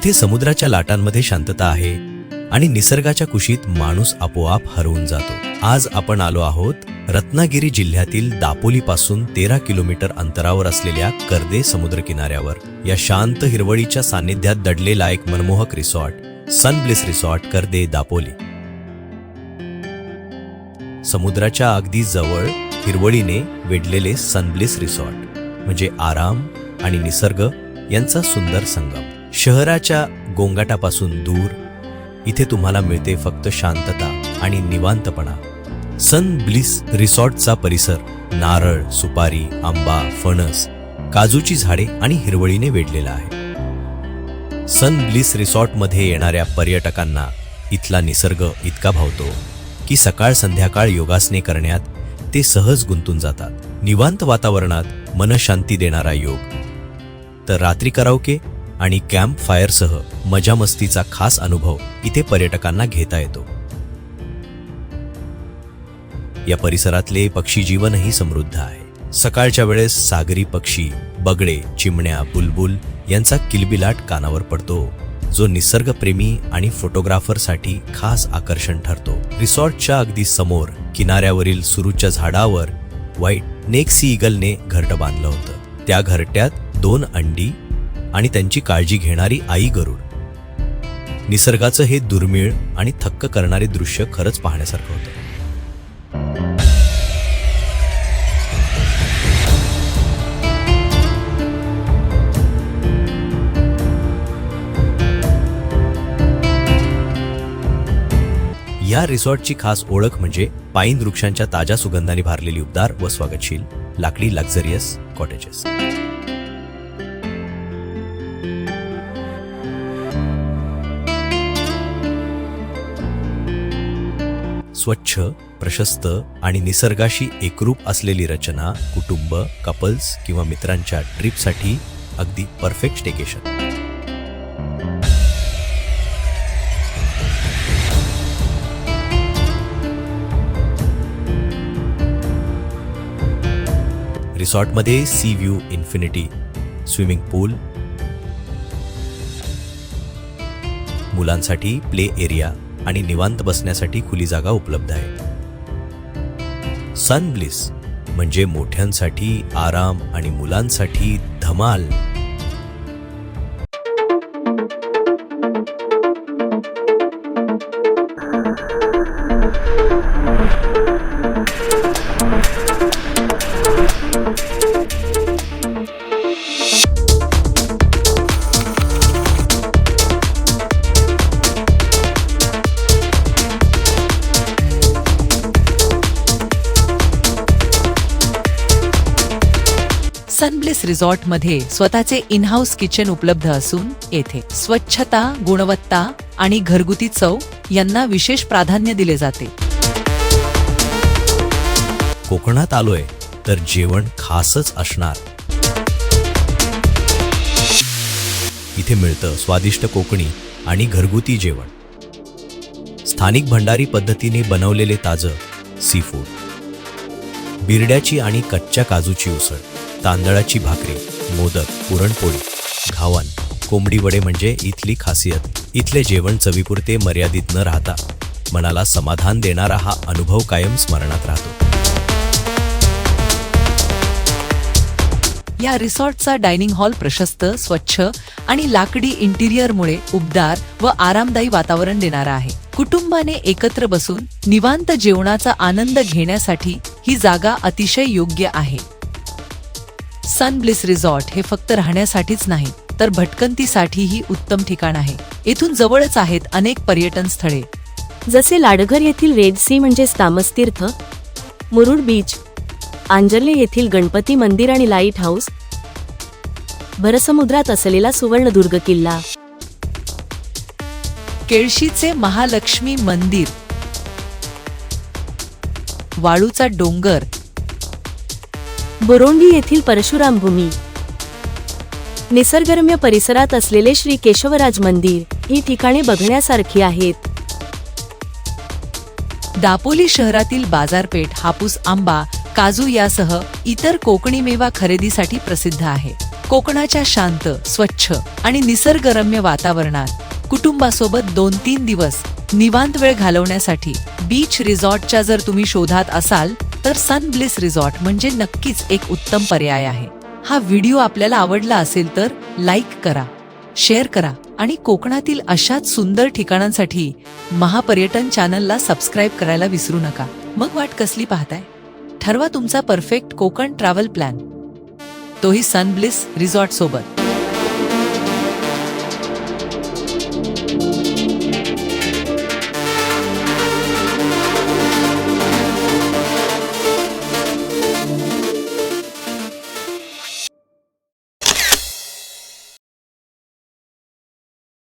जिथे समुद्राच्या लाटांमध्ये शांतता आहे आणि निसर्गाच्या कुशीत माणूस आपोआप हरवून जातो. आज आपण आलो आहोत रत्नागिरी जिल्ह्यातील दापोलीपासून तेरा किलोमीटर अंतरावर असलेल्या कर्दे समुद्र किनाऱ्यावर या शांत हिरवळीच्या सान्निध्यात दडलेला एक मनमोहक रिसॉर्ट सनब्लिस रिसॉर्ट कर्दे दापोली. समुद्राच्या अगदी जवळ हिरवळीने वेढलेले सनब्लिस रिसॉर्ट म्हणजे आराम आणि निसर्ग यांचा सुंदर संगम. शहराच्या गोंगाटापासून दूर इथे तुम्हाला मिळते फक्त शांतता आणि निवांतपणा. सन ब्लिस रिसॉर्टचा परिसर नारळ सुपारी आंबा फणस काजूची झाडे आणि हिरवळीने वेढलेला आहे. सन ब्लिस रिसॉर्टमध्ये येणाऱ्या पर्यटकांना इथला निसर्ग इतका भावतो की सकाळ संध्याकाळ योगासने करण्यात ते सहज गुंतून जातात. निवांत वातावरणात मनशांती देणारा योग. तर रात्री करावके आणि कॅम्प फायरसह मजामस्तीचा खास अनुभव इथे पर्यटकांना घेता येतो. या परिसरातले पक्षी जीवनही समृद्ध आहे. सकाळच्या वेळेस सागरी पक्षी बगडे चिमण्या बुलबुल यांचा किलबिलाट कानावर पडतो जो निसर्गप्रेमी आणि फोटोग्राफरसाठी खास आकर्षण ठरतो. रिसॉर्टच्या अगदी समोर किनाऱ्यावरील सुरूच्या झाडावर व्हाईट नेक्सी इगलने घरटं बांधलं होतं. त्या घरट्यात दोन अंडी आणि त्यांची काळजी घेणारी आई गरुड. निसर्गाचं हे दुर्मिळ आणि थक्क करणारे दृश्य खरंच पाहण्यासारखं होतं. या रिसॉर्टची खास ओळख म्हणजे पाईन वृक्षांच्या ताज्या सुगंधाने भारलेली उबदार व स्वागतशील लाकडी लक्झरियस कॉटेजेस. स्वच्छ प्रशस्त आणि निसर्गाशी एकरूप असलेली रचना कुटुंब कपल्स किंवा मित्रांच्या ट्रिपसाठी अगदी परफेक्ट स्टेकेशन. रिसॉर्टमध्ये sea view infinity swimming pool मुलांसाठी प्ले एरिया आणि निवांत बसण्यासाठी खुली जागा उपलब्ध आहे. सनब्लिस म्हणजे मोठ्यांसाठी आराम आणि मुलांसाठी धमाल. सनब्लिस रिसॉर्टमध्ये स्वतःचे इनहाऊस किचन उपलब्ध असून येथे स्वच्छता गुणवत्ता आणि घरगुती चव यांना विशेष प्राधान्य दिले जाते. कोकणात आलोय तर जेवण खासच असणार. इथे मिळतं स्वादिष्ट कोकणी आणि घरगुती जेवण. स्थानिक भंडारी पद्धतीने बनवलेले ताजं सी फूड बिरड्याची आणि कच्च्या काजूची उसळ. तांदळाची भाकरी मोदक पुरणपोळी घावन कोंबडी वडे म्हणजे इथली खासियत. इथले जेवण चवीपुरते मर्यादित न राहता. मनाला समाधान देणारा हा अनुभव कायम स्मरणात राहतो. या रिसॉर्टचा डायनिंग हॉल प्रशस्त स्वच्छ आणि लाकडी इंटिरियरमुळे उबदार व आरामदायी वातावरण देणारा आहे. कुटुंबाने एकत्र बसून निवांत जेवणाचा आनंद घेण्यासाठी ही जागा अतिशय योग्य आहे. सन ब्लिस रिसॉर्ट हे फक्त राहण्यासाठीच नाही तर भटकंतीसाठीही उत्तम ठिकाण आहे. येथून जवळच आहेत अनेक पर्यटन स्थळे. जसे लाडघर येथील रेड सी म्हणजेच तामसतीर्थ मुरुड बीच आंजर्ले येथील गणपती मंदिर आणि लाइट हाऊस भरसमुद्रात असलेला सुवर्णदुर्ग किल्ला. केळशीचे महालक्ष्मी मंदिर. वाळूचा डोंगर. बोरोंडी येथील परशुराम भूमी. निसर्गरम्य परिसरात असलेले श्री केशवराज मंदिर ही ठिकाणे बघण्यासारखी आहेत. दापोली शहरातील बाजारपेठ हापूस आंबा काजू यासह इतर कोकणी मेवा खरेदीसाठी प्रसिद्ध आहे. कोकणाच्या शांत स्वच्छ आणि निसर्गरम्य वातावरणात कुटुंबासोबत दोन तीन दिवस निवांत वेळ घालवण्यासाठी बीच रिसॉर्टच्या जर तुम्ही शोधात असाल तर सन ब्लिस रिसॉर्ट म्हणजे नक्कीच एक उत्तम पर्याय आहे. हा व्हिडिओ आपल्याला आवडला असेल तर लाईक करा शेअर करा आणि कोकणातील अशाच सुंदर ठिकाणांसाठी महापर्यटन चॅनलला सबस्क्राईब करायला विसरू नका. मग वाट कसली पाहताय? ठरवा तुमचा परफेक्ट कोकण ट्रॅव्हल प्लॅन. तोही सनब्लिस रिसॉर्ट सोबत.